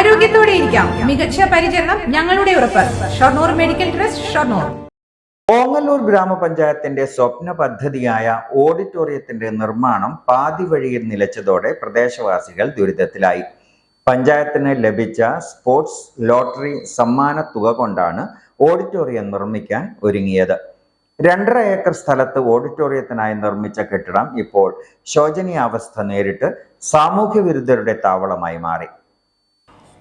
ആരോഗ്യത്തോടെ ഇരിക്കാം. മികച്ച പരിചരണം ഞങ്ങളുടെ ഉറപ്പ്. Shoranur medical trust Shoranur. Ongallur ഗ്രാമപഞ്ചായത്തിന്റെ സ്വപ്ന പദ്ധതിയായ ഓഡിറ്റോറിയത്തിന്റെ നിർമ്മാണം പാതി വഴിയിൽ നിലച്ചതോടെ പ്രദേശവാസികൾ ദുരിതത്തിലായി. പഞ്ചായത്തിന് ലഭിച്ച സ്പോർട്സ് ലോട്ടറി സമ്മാന തുക കൊണ്ടാണ് ഓഡിറ്റോറിയം നിർമ്മിക്കാൻ ഒരുങ്ങിയത്. രണ്ടര ഏക്കർ സ്ഥലത്ത് ഓഡിറ്റോറിയത്തിനായി നിർമ്മിച്ച കെട്ടിടം ഇപ്പോൾ ശോചനീയാവസ്ഥ നേരിട്ട് സാമൂഹ്യ വിരുദ്ധരുടെ താവളമായി മാറി.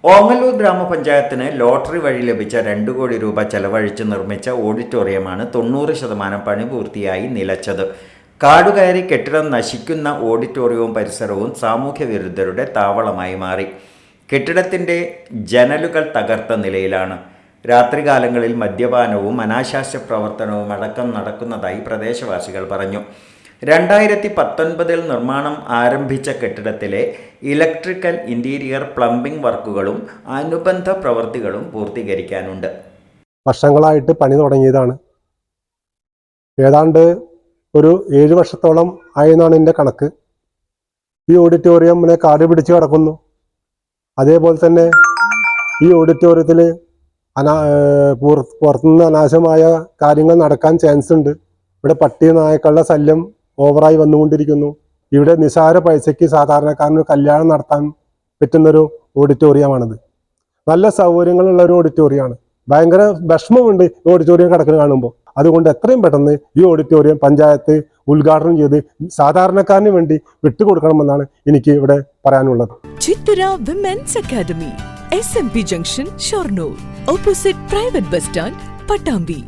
ഓങ്ങല്ലൂർ ഗ്രാമപഞ്ചായത്തിന് ലോട്ടറി വഴി ലഭിച്ച രണ്ടു കോടി രൂപ ചെലവഴിച്ച് നിർമ്മിച്ച ഓഡിറ്റോറിയമാണ് തൊണ്ണൂറ് ശതമാനം പണി പൂർത്തിയായി നിലച്ചത്. കാടുകയറി കെട്ടിടം നശിക്കുന്ന ഓഡിറ്റോറിയവും പരിസരവും സാമൂഹ്യ വിരുദ്ധരുടെ താവളമായി മാറി. കെട്ടിടത്തിന്റെ ജനലുകൾ തകർത്ത നിലയിലാണ്. രാത്രികാലങ്ങളിൽ മദ്യപാനവും അനാശാസ്യ പ്രവർത്തനവും അടക്കം നടക്കുന്നതായി പ്രദേശവാസികൾ പറഞ്ഞു. രണ്ടായിരത്തി പത്തൊൻപതിൽ നിർമ്മാണം ആരംഭിച്ച കെട്ടിടത്തിലെ ഇലക്ട്രിക്കൽ ഇന്റീരിയർ പ്ലംബിംഗ് വർക്കുകളും അനുബന്ധ പ്രവൃത്തികളും പൂർത്തീകരിക്കാനുണ്ട്. വർഷങ്ങളായിട്ട് പണി തുടങ്ങിയതാണ്. ഏതാണ്ട് ഒരു ഏഴ് വർഷത്തോളം ആയെന്നാണ് എന്റെ കണക്ക്. ഈ ഓഡിറ്റോറിയം കാട് പിടിച്ച് കിടക്കുന്നു. അതേപോലെ തന്നെ ഈ ഓഡിറ്റോറിയത്തിൽ അനാ പുറത്തുനിന്ന് അനാശമായ കാര്യങ്ങൾ നടക്കാൻ ചാൻസ് ഉണ്ട് ഇവിടെ പട്ടി നായക്കളുടെ ശല്യം ഓവറായി വന്നുകൊണ്ടിരിക്കുന്നു. ഇവിടെ നിസാര പൈസയ്ക്ക് സാധാരണക്കാരന് കല്യാണം നടത്താൻ പറ്റുന്നൊരു ഓഡിറ്റോറിയമാണിത്. നല്ല സൗകര്യങ്ങളുള്ള ഒരു ഓഡിറ്റോറിയമാണ്. ഭയങ്കര വിഷമമുണ്ട് ഈ ഓഡിറ്റോറിയം കിടക്കുന്നത് കാണുമ്പോൾ. അതുകൊണ്ട് എത്രയും പെട്ടെന്ന് ഈ ഓഡിറ്റോറിയം പഞ്ചായത്ത് ഉദ്ഘാടനം ചെയ്ത് സാധാരണക്കാരന് വേണ്ടി വിട്ടുകൊടുക്കണമെന്നാണ് എനിക്ക് ഇവിടെ പറയാനുള്ളത്. Chithura women's academy S M P junction Shoranur opposite private bus stand Pattambi